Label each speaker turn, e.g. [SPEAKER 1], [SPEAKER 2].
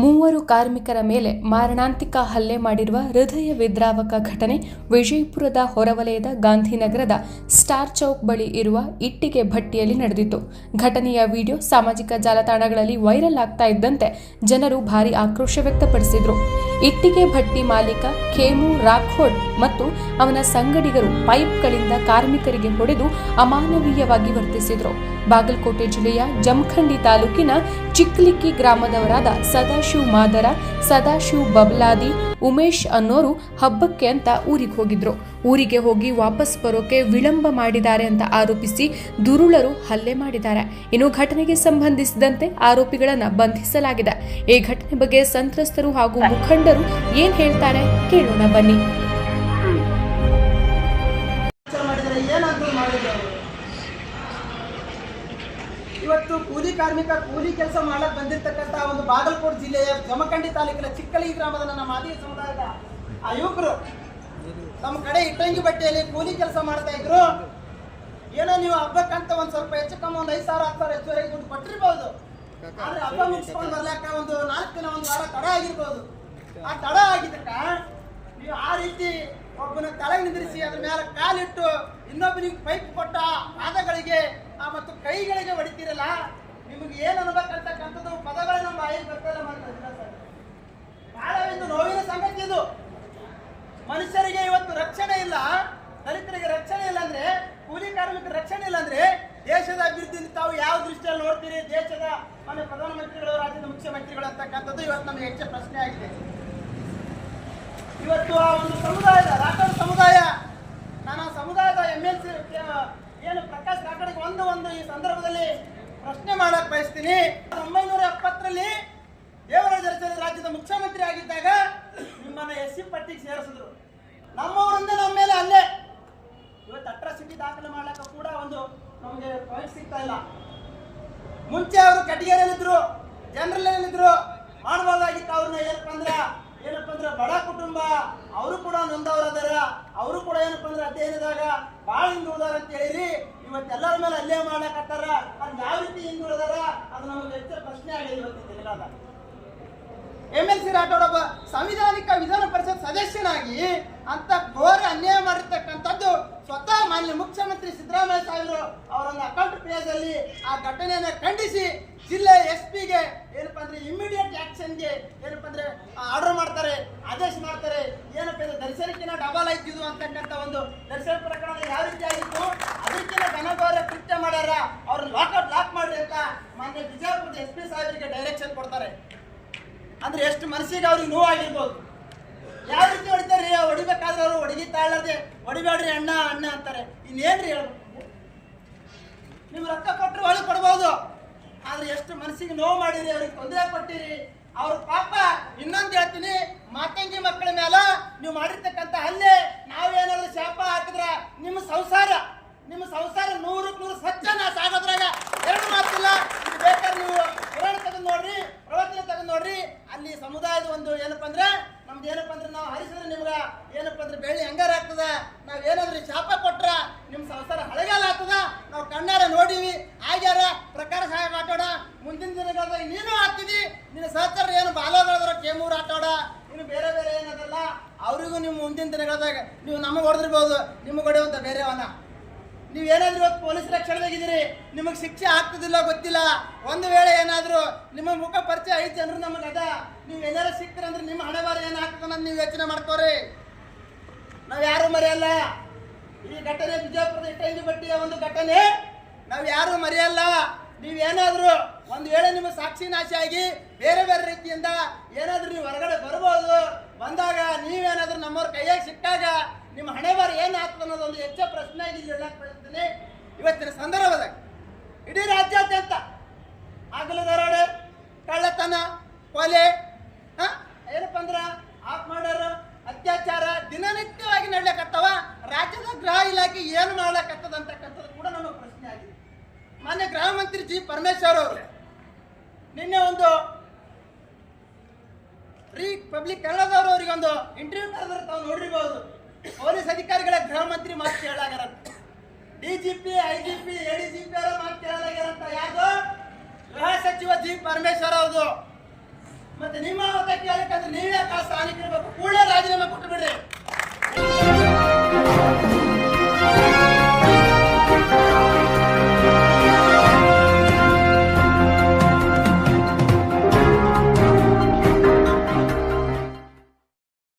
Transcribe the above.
[SPEAKER 1] ಮೂವರು ಕಾರ್ಮಿಕರ ಮೇಲೆ ಮಾರಣಾಂತಿಕ ಹಲ್ಲೆ ಮಾಡಿರುವ ಹೃದಯ ವಿದ್ರಾವಕ ಘಟನೆ ವಿಜಯಪುರದ ಹೊರವಲಯದ ಗಾಂಧಿನಗರದ ಸ್ಟಾರ್ ಚೌಕ್ ಬಳಿ ಇರುವ ಇಟ್ಟಿಗೆ ಭಟ್ಟಿಯಲ್ಲಿ ನಡೆದಿತ್ತು. ಘಟನೆಯ ವಿಡಿಯೋ ಸಾಮಾಜಿಕ ಜಾಲತಾಣಗಳಲ್ಲಿ ವೈರಲ್ ಆಗ್ತಾ ಇದ್ದಂತೆ ಜನರು ಭಾರಿ ಆಕ್ರೋಶ ವ್ಯಕ್ತಪಡಿಸಿದ್ರು. ಇಟ್ಟಿಗೆ ಭಟ್ಟಿ ಮಾಲೀಕ ಖೇಮು ರಾಖೋಡ್ ಮತ್ತು ಅವನ ಸಂಗಡಿಗರು ಪೈಪ್ಗಳಿಂದ ಕಾರ್ಮಿಕರಿಗೆ ಹೊಡೆದು ಅಮಾನವೀಯವಾಗಿ ವರ್ತಿಸಿದ್ರು. ಬಾಗಲಕೋಟೆ ಜಿಲ್ಲೆಯ ಜಮಖಂಡಿ ತಾಲೂಕಿನ ಚಿಕ್ಲಿಕ್ಕಿ ಗ್ರಾಮದವರಾದ ಸದಾಶಿವ್ ಮಾದರ, ಸದಾಶಿವ್ ಬಬ್ಲಾದಿ, ಉಮೇಶ್ ಅನ್ನೋರು ಹಬ್ಬಕ್ಕೆ ಅಂತ ಊರಿಗೆ ಹೋಗಿದ್ರು. ಊರಿಗೆ ಹೋಗಿ ವಾಪಸ್ ಬರೋಕೆ ವಿಳಂಬ ಮಾಡಿದ್ದಾರೆ ಅಂತ ಆರೋಪಿಸಿ ದುರುಳರು ಹಲ್ಲೆ ಮಾಡಿದ್ದಾರೆ. ಇನ್ನು ಘಟನೆಗೆ ಸಂಬಂಧಿಸಿದಂತೆ ಆರೋಪಿಗಳನ್ನ ಬಂಧಿಸಲಾಗಿದೆ. ಈ ಘಟನೆ ಬಗ್ಗೆ ಸಂತ್ರಸ್ತರು ಹಾಗೂ ಮುಖಂಡರು ಏನ್ ಹೇಳ್ತಾರೆ ಕೇಳೋಣ ಬನ್ನಿ.
[SPEAKER 2] ಇವತ್ತು ಕೂಲಿ ಕಾರ್ಮಿಕ ಕೂಲಿ ಕೆಲಸ ಮಾಡಕ್ ಬಂದಿರ್ತಕ್ಕಂಥ ಒಂದು ಬಾಗಲಕೋಟೆ ಜಿಲ್ಲೆಯ ಜಮಖಂಡಿ ತಾಲೂಕಿನ ಚಿಕ್ಕಳಿ ಗ್ರಾಮದ ನನ್ನ ಮಾದಿಯ ಸಮುದಾಯದ ಆ ಯುವಕರು ನಮ್ಮ ಕಡೆ ಇಟ್ಟಂಗಿ ಬಟ್ಟೆಯಲ್ಲಿ ಕೂಲಿ ಕೆಲಸ ಮಾಡ್ತಾ ಇದ್ರು. ಏನೋ ನೀವು ಹಬ್ಬಕ್ಕಂತ ಒಂದ್ ಸ್ವಲ್ಪ ಹೆಚ್ಚು ಕಮ್ಮಿ ಒಂದು ಐದು ಸಾವಿರ, ಹತ್ತು ಸಾವಿರ ಹೆಚ್ಚುವರೆ ದುಡ್ಡು ಕೊಟ್ಟಿರ್ಬೋದು. ಆದ್ರೆ ಹಬ್ಬ ಮುಗಿಸ್ಕೊಂಡು ಬರ್ಲಾಕ ಒಂದು ನಾಲ್ಕು ದಿನ, ಒಂದು ವಾರ ತಡ ಆಗಿರ್ಬೋದು. ಆ ತಡ ಆಗಿದ್ದಕ್ಕ ನೀವು ಆ ರೀತಿ ಒಬ್ಬನ ತಲೆ ನಿಂದ್ರಿಸಿ ಅದ್ರ ಮೇಲೆ ಕಾಲಿಟ್ಟು ಇನ್ನೊಬ್ಬನಿಗೆ ಪೈಪ್ ಕೊಟ್ಟ ಪಾದಗಳಿಗೆ ಆ ಮತ್ತು ಕೈಗಳಿಗೆ ಹೊಡಿತೀರಲ್ಲ, ನಿಮಗೆ ಏನು ಅನ್ಬೇಕಂತಕ್ಕಂಥದ್ದು ಪದಗಳು ನಮ್ಮ ಬಾಯಿಗೆ ಬರ್ತಾಯಿಲ್ಲ ಮಾಡ್ತಾರೆ ಬಹಳ ನೋವಿನ ಸಂಗತಿ ಇದು. ಮನುಷ್ಯರಿಗೆ ಇವತ್ತು ರಕ್ಷಣೆ ಇಲ್ಲ, ದಲಿತರಿಗೆ ರಕ್ಷಣೆ ಇಲ್ಲ ಅಂದ್ರೆ, ಕೂಲಿ ಕಾರ್ಮಿಕರಿಗೆ ರಕ್ಷಣೆ ಇಲ್ಲ ಅಂದ್ರೆ, ದೇಶದ ಅಭಿವೃದ್ಧಿ ತಾವು ಯಾವ ದೃಷ್ಟಿಯಲ್ಲಿ ನೋಡ್ತೀರಿ? ದೇಶದ ಮನೆ ಪ್ರಧಾನಮಂತ್ರಿಗಳು, ರಾಜ್ಯದ ಮುಖ್ಯಮಂತ್ರಿಗಳು ಅಂತಕ್ಕಂಥದ್ದು ಇವತ್ತು ನಮಗೆ ಹೆಚ್ಚು ಪ್ರಶ್ನೆ ಆಗಿದೆ. ಇವತ್ತು ಆ ಒಂದು ಸಮುದಾಯದ ರಾಠೋಡ್ ಸಮುದಾಯ, ನಾನು ಸಮುದಾಯದ ಎಂ ಎಲ್ ಸಿ ಏನು ಪ್ರಕಾಶ್ ರಾಠೋಡ್ಗೆ ಒಂದು ಒಂದು ಈ ಸಂದರ್ಭದಲ್ಲಿ ಪ್ರಶ್ನೆ ಮಾಡಕ್ ಬಯಸ್ತೀನಿ. ಒಂಬೈನೂರ ಎಪ್ಪತ್ತರಲ್ಲಿ ದೇವರಾಜ ರಾಜ್ಯದ ಮುಖ್ಯಮಂತ್ರಿ ಆಗಿದ್ದಾಗ ನಿಮ್ಮನ್ನ ಎಸ್ ಸಿ ಪಟ್ಟಿಗೆ ಸೇರಿಸಿದ್ರು. ನಮ್ಮವರಿಂದ ನಮ್ಮ ಮೇಲೆ ಅಲ್ಲೇ ಇವತ್ತು ಅಟ್ರಾಸಿಟಿ ದಾಖಲೆ ಮಾಡ್ಲಿಕ್ಕೆ ಕೂಡ ಒಂದು ನಮಗೆ ಪಾಯಿಂಟ್ ಸಿಗ್ತಾ ಇಲ್ಲ. ಮುಂಚೆ ಅವರು ಕಟ್ಟಿಗೆರಲ್ಲಿದ್ರು ಜನರಲ್ಲೇನಿದ್ರು ಮಾಡಬಹುದಾಗಿತ್ತು ಅವ್ರನ್ನ ಏನಪ್ಪ ಅಂದ್ರೆ ಏನಪ್ಪ ಅಂದ್ರೆ ಬಡ ಕುಟುಂಬ ಅವರು ಕೂಡ ನೊಂದವರಾದಾರ, ಅವರು ಕೂಡ ಏನಪ್ಪ ಅಂದ್ರೆ ಅಧ್ಯಯನದಾಗ ಭಾಳ ಹಿಂದುಳಿದಾರ ಅಂತ ಹೇಳಿರಿ. ಇವತ್ತೆಲ್ಲರ ಮೇಲೆ ಅಲ್ಲೇ ಮಾಡಕತ್ತಾರ. ಅದು ಯಾವ ರೀತಿ ಹಿಂದುಳಿದಾರ ಅದು ನಮಗೆ ಹೆಚ್ಚು ಪ್ರಶ್ನೆ ಆಗಿದೆ ಇವತ್ತಿನ ದಿನದಾಗ ಎಂ ಎಲ್ ಸಿ ರಾಠೋಡ್ ಒಬ್ಬ ಸಂವಿಧಾನಿಕ ವಿಧಾನ ಪರಿಷತ್ ಸದಸ್ಯನಾಗಿ ಅಂತ ಘೋರ ಅನ್ಯಾಯ ಮಾಡಿರ್ತಕ್ಕಂಥದ್ದು ಸ್ವತಃ ಮಾನ್ಯ ಮುಖ್ಯಮಂತ್ರಿ ಸಿದ್ದರಾಮಯ್ಯ ಸಾಹೇಬರು ಅವರೊಂದು ಅಕೌಂಟ್ ಪೇಜ್ ಅಲ್ಲಿ ಆ ಘಟನೆಯನ್ನ ಖಂಡಿಸಿ ಜಿಲ್ಲೆ ಎಸ್ ಪಿಗೆ ಏನಪ್ಪ ಅಂದ್ರೆ ಇಮಿಡಿಯೇಟ್ ಆಕ್ಷನ್ಗೆ ಏನಪ್ಪ ಅಂದ್ರೆ ಆರ್ಡರ್ ಮಾಡ್ತಾರೆ, ಆದೇಶ ಮಾಡ್ತಾರೆ. ಏನಪ್ಪ ಅಂದ್ರೆ ದರ್ಶನಕ್ಕಿಂತ ಡಬಲ್ ಆಯ್ತಿದ್ದು ಅಂತಕ್ಕಂಥ ಒಂದು ದರ್ಶನ ಪ್ರಕರಣ ಯಾವ ರೀತಿ ಆಗಿತ್ತು? ಅದಕ್ಕಿಂತ ಘನಗೌರ ಕೃತ್ಯ ಮಾಡ್ಯಾರ. ಅವ್ರನ್ನ ಲಾಕ್ಔಟ್ ಲಾಕ್ ಮಾಡ್ರಿ ಅಂತ ಮಾನ್ಯ ಬಿಜಾಪುರದ ಎಸ್ ಪಿ ಸಾಹೇಬರಿಗೆ ಡೈರೆಕ್ಷನ್ ಕೊಡ್ತಾರೆ. ಅಂದ್ರೆ ಎಷ್ಟು ಮನಸ್ಸಿಗೆ ಅವ್ರಿಗೆ ನೋವಾಗಿರ್ಬೋದು. ಯಾವ ರೀತಿ ಹೊಡಿತಾರೆ? ಹೊಡಿಬೇಕಾದ್ರೆ ಅವರು ಹೊಡಿದಿತ್ತಾ ತಾಳದೆ ಹೊಡಿಬೇಡ್ರಿ ಅಣ್ಣ ಅಣ್ಣ ಅಂತಾರೆ. ಇನ್ನೇನ್ರಿ ಹೇಳ್ಬೇಕು? ನೀವು ರೊಕ್ಕ ಕೊಟ್ಟರು ಒಳಗೆ ಕೊಡ್ಬೋದು. ಆದ್ರೆ ಎಷ್ಟು ಮನಸ್ಸಿಗೆ ನೋವು ಮಾಡಿರಿ, ಅವ್ರಿಗೆ ತೊಂದರೆ ಕೊಟ್ಟಿರಿ. ಅವ್ರ ಪಾಪ, ಇನ್ನೊಂದು ಹೇಳ್ತೀನಿ, ಮಾತಂಗಿ ಮಕ್ಕಳ ಮೇಲೆ ನೀವು ಮಾಡಿರ್ತಕ್ಕಂಥ ಹಲ್ಲೆ ನಾವೇನಾದ್ರೂ ಶಾಪ ಹಾಕಿದ್ರ ನಿಮ್ಮ ಸಂಸಾರ ನಿಮ್ಮ ಸಂಸಾರ ನೂರಕ್ಕೆ ನೂರು ಸ್ವಚ್ಛ ನಾಶ ಆಗೋದ್ರಾಗ ಎರಡು ಮಾತಿಲ್ಲ ಇದು ಬೇಕಾದ್ರೆ ನೀವು ಪುರಾಣ ತೆಗೆದು ನೋಡ್ರಿ ಪ್ರವಚನ ತೆಗೆದು ನೋಡ್ರಿ ಅಲ್ಲಿ ಸಮುದಾಯದ ಒಂದು ಏನಪ್ಪ ಅಂದ್ರೆ, ನಮ್ದು ಏನಪ್ಪ ಅಂದ್ರೆ ನಾವು ಹರಿಸಿದ್ರೆ ನಿಮ್ಗೆ ಏನಪ್ಪ ಅಂದ್ರೆ ಬೆಳ್ಳಿ ಹೆಂಗಾರ ಆಗ್ತದ. ನಾವು ಏನಾದ್ರೂ ಶಾಪ ಕೊಟ್ರ ನಿಮ್ ಸಂಸಾರ ಹಳಗಾಲ ಆಗ್ತದ. ನಾವು ಕಣ್ಣಾರ ನೋಡಿವಿ. ಆಗ್ಯಾರ, ಪ್ರಕಾರ ಸಹಾಯ ಆಟೋಡ ಮುಂದಿನ ದಿನಗಳಲ್ಲಿ ನೀನು ಆಗ್ತಿದಿ. ನಿನ್ನ ಸಹಚರ ಏನು ಬಾಲಗಳದ್ರ ಕೇಮೂರ್ ಆಟೋಡ ಇನ್ನು ಬೇರೆ ಬೇರೆ ಏನದಲ್ಲ, ಅವರಿಗೂ ನಿಮ್ಮ ಮುಂದಿನ ದಿನಗಳದಾಗ ನೀವು ನಮಗೆ ಹೊಡೆದಿರ್ಬೋದು. ನಿಮಗೆ ಬೇರೆ ಬೇರೆವನ್ನ ನೀವು ಏನಾದರೂ ಇವತ್ತು ಪೊಲೀಸ್ ರಕ್ಷಣೆದಾಗಿದ್ದೀರಿ ನಿಮಗೆ ಶಿಕ್ಷೆ ಆಗ್ತದಿಲ್ಲ ಗೊತ್ತಿಲ್ಲ. ಒಂದು ವೇಳೆ ಏನಾದರೂ ನಿಮ್ಮ ಮುಖ ಪರಿಚಯ ಐದು ಜನರು ನಮಗೆ ಅದ ನೀವು ಏನಾರು ಸಿಕ್ತೀರಂದ್ರೆ ನಿಮ್ಮ ಹಣೆ ಬಾರ ಏನು ನೀವು ಯೋಚನೆ ಮಾಡ್ಕೋರಿ. ನಾವು ಯಾರು ಮರೆಯಲ್ಲ. ಈ ಘಟನೆ ಬಿಜಾಪುರದ ಇಟ್ಟಂಗಿ ಬಟ್ಟಿಯ ಒಂದು ಘಟನೆ. ನಾವು ಯಾರು ಮರೆಯಲ್ಲ. ಏನಾದರೂ ಒಂದು ವೇಳೆ ನಿಮ್ಮ ಸಾಕ್ಷಿ ನಾಶ ಆಗಿ ಬೇರೆ ಬೇರೆ ರೀತಿಯಿಂದ ಏನಾದರೂ ನೀವು ಹೊರಗಡೆ ಬರ್ಬೋದು. ಬಂದಾಗ ನೀವೇನಾದರೂ ನಮ್ಮವ್ರ ಕೈಯಾಗಿ ಸಿಕ್ಕಾಗ ನಿಮ್ಮ ಹಣೆ ಬಾರ ಏನು ಆಗ್ತದೆ ಅನ್ನೋದು ಒಂದು ಹೆಚ್ಚು ಪ್ರಶ್ನೆ ಇದೆ ಇಲ್ಲಿ ಹೇಳಕ್ ಬಯಸ್ತೀನಿ. ಇವತ್ತಿನ ಸಂದರ್ಭದಾಗ ಇಡೀ ರಾಜ್ಯಾದ್ಯಂತ ಆಗಲು ದರೋಡೆ ಕಳ್ಳತನ, ಕೊಲೆ, ಹಾಂ? ಏನಪ್ಪ ಅಂದ್ರ ಆಫ್ ಮಾಡ್ಯಾರ? ಅತ್ಯಾಚಾರ ದಿನನಿತ್ಯವಾಗಿ ನಡ್ಲಕತ್ತವ ರಾಜ್ಯದ ಗೃಹ ಇಲಾಖೆ ಏನು ಮಾಡ್ಲಕತ್ತದ ಅಂತಕ್ಕಂಥದ್ದು ಕೂಡ ನಮ್ಮ ಪ್ರಶ್ನೆ ಆಗಿದೆ. ಮಾನ್ಯ ಗೃಹ ಮಂತ್ರಿ ಜಿ. ಪರಮೇಶ್ವರ್ ಅವರು, ನಿನ್ನೆ ಒಂದು ರೀ ಪಬ್ಲಿಕ್ ಕನ್ನಡದವರು ಅವರಿಗೆ ಒಂದು ಇಂಟರ್ವ್ಯೂ ಕರೆದ್ರೆ ತಾವು ನೋಡಿರ್ಬೋದು. ಪೊಲೀಸ್ ಅಧಿಕಾರಿಗಳ ಗೃಹ ಮಂತ್ರಿ ಮಾತು ಕೇಳಲಾಗ್ಯಾರ ಡಿಜಿಪಿ ಐಜಿಪಿ ಎಡಿಜಿಪಿ ಅವರ ಮಾತು ಕೇಳಲಾಗ್ಯಾರಂತ ಯಾರು ಗೃಹ ಸಚಿವ ಜಿ ಪರಮೇಶ್ವರ್ ಅವರು ಮತ್ತೆ ನಿಮ್ಮ ಮತ ಕೇಳಕ್ಕಂದ್ರೆ ನೀವೇ ಕಾಸು ಹಾನಿಗಿರ್ಬೇಕು ಕೂಡಲೇ ರಾಜೀನಾಮೆ ಕೊಟ್ಟು ಬಿಡ್ರಿ.